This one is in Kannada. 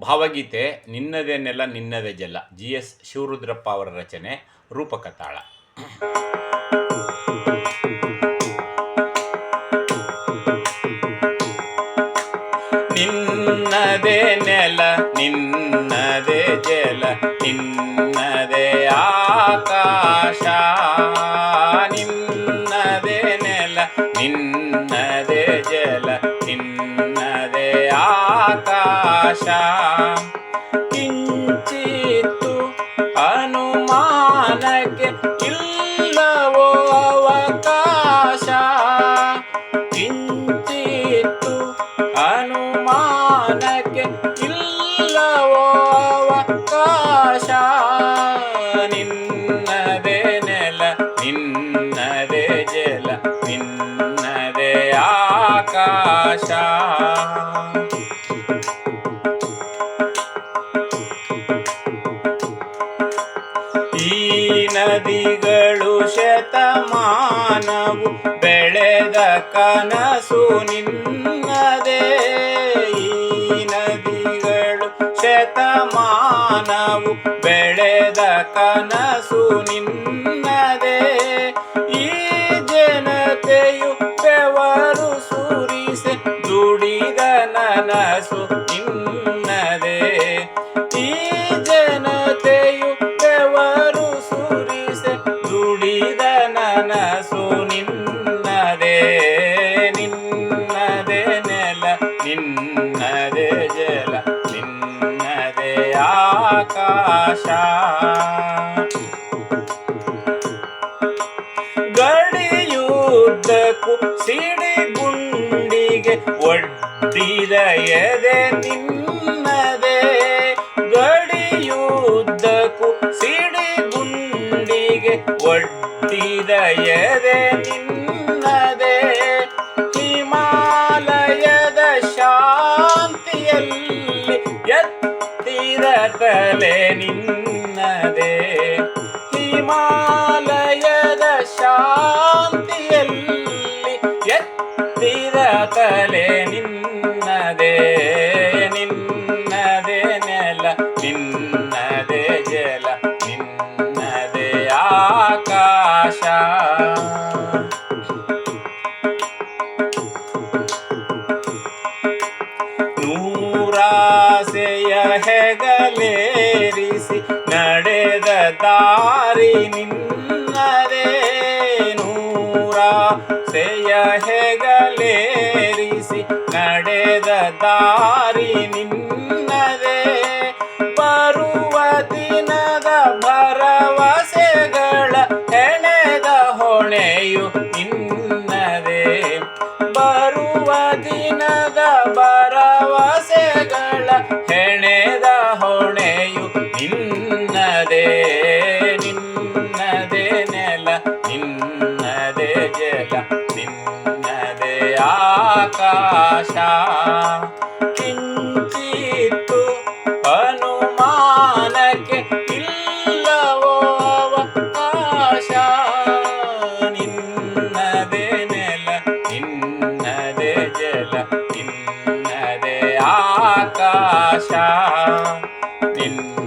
ಭಾವಗೀತೆ ನಿನ್ನದೇನೆಲ್ಲ ನಿನ್ನದೇ ಜಲ ಜಿ ಎಸ್ ಶಿವರುದ್ರಪ್ಪ ಅವರ ರಚನೆ ರೂಪಕ ತಾಳ ನಿನ್ನದೇ ನೆಲ, ನಿನ್ನದೇ ಜಲ, ನಿನ್ನದೇ ಆಕಾಶ. ನಿನ್ನದೇ ನೆಲ, ನಿನ್ನದೇ ಕಿಂಚಿತ್ತು ಅನುಮಾನಕ್ಕೆ ಇಲ್ಲವೋ ಅವಕಾಶ. ಕಿಂಚಿತ್ತು ಅನುಮಾನಕ್ಕೆ ಇಲ್ಲವೋ ಅವಕಾಶ. ನಿನ್ನದೇ ನೆಲ ನಿನ್ನದೇ ಜಲ ನಿನ್ನದೇ ಆಕಾಶ. ಈ ನದಿಗಳು ಶತಮಾನವು ಬೆಳೆದ ಕನಸು ನಿನ್ನದೇ. ಈ ನದಿಗಳು ಶತಮಾನವು ಬೆಳೆದ ಕನಸು ನಿನ್ನದೇ. ಈ ಜನತೆಯು ಬೆವರು ಸುರಿಸಿ ದುಡಿದ ನನಸು ನಿನ್ನದೇ. ನಿನ್ನದೇ ಜಲ ನಿನ್ನದೇ ಆಕಾಶ. ಗಡಿಯುದ್ದಕ್ಕೂ ಸಿಡಿಗುಂಡಿಗೆ ಒಡ್ಡಿದ ಎದೆ ನಿನ್ನದೇ. ಗಡಿಯುದ್ದಕ್ಕೂ ಸಿಡಿಗುಂಡಿಗೆ ಒಡ್ಡಿದ ಎದೆ ನಿನ್ನದೇ ಶಾಂತಿಯಲ್ಲಿ ಎತ್ತಿದ ತಲೆ ನಿನ್ನದೇ ಹಿಮಾಲಯದ ಶಾಂತಿಯಲ್ಲಿ ಎತ್ತಿದ ತಲೆ ನಡೆದ ದಾರಿ ನಿನ್ನದೇ ಸೇಯ ಹೆಗಲೇರಿಸಿ ನಡೆದ ದಾರಿ ನಿನ್ನದೇ ನಿನ್ನದೇ ನಿನ್ನದೇ ನೆಲ ನಿನ್ನದೇ ಜಲ ನಿನ್ನದೇ ಆಕಾಶ ಕಿಂಚಿತ್ತು ಅನುಮಾನಕ್ಕೆ ಇಲ್ಲವೋ ಅವಕಾಶ ನಿನ್ನದೇ ನೆಲ ನಿನ್ನದೇ ಜಲ ನಿನ್ನದೇ ಆಕಾಶ ನಿನ್ನ